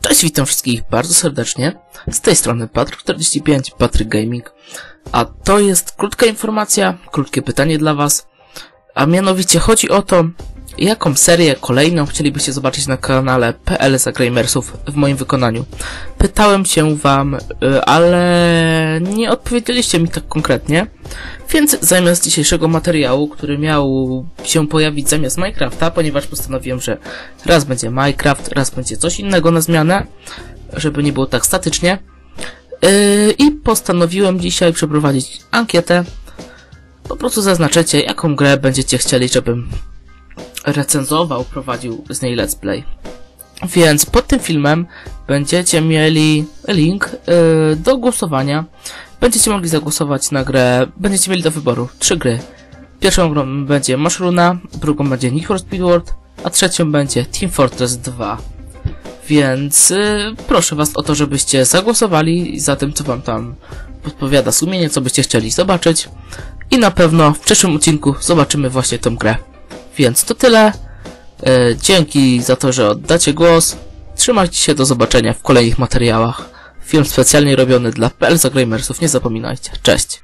Cześć, witam wszystkich bardzo serdecznie. Z tej strony Patryk45, Patryk Gaming. A to jest krótka informacja, krótkie pytanie dla Was. A mianowicie chodzi o to, jaką serię kolejną chcielibyście zobaczyć na kanale PL Gamersów w moim wykonaniu. Pytałem się Wam, y, ale nie odpowiedzieliście mi tak konkretnie. Więc zamiast dzisiejszego materiału, który miał się pojawić zamiast Minecrafta, ponieważ postanowiłem, że raz będzie Minecraft, raz będzie coś innego na zmianę, żeby nie było tak statycznie. Yy, I postanowiłem dzisiaj przeprowadzić ankietę. Po prostu zaznaczycie, jaką grę będziecie chcieli, żebym recenzował, prowadził z niej let's play. Więc pod tym filmem będziecie mieli link yy, do głosowania. Będziecie mogli zagłosować na grę, będziecie mieli do wyboru trzy gry. Pierwszą grą będzie Mushruna, drugą będzie Need for Speed World, a trzecią będzie Team Fortress 2. Więc yy, proszę was o to, żebyście zagłosowali za tym, co wam tam podpowiada sumienie, co byście chcieli zobaczyć. I na pewno w przyszłym odcinku zobaczymy właśnie tę grę. Więc to tyle. E, dzięki za to, że oddacie głos. Trzymajcie się, do zobaczenia w kolejnych materiałach. Film specjalnie robiony dla PL Gamersów, nie zapominajcie. Cześć!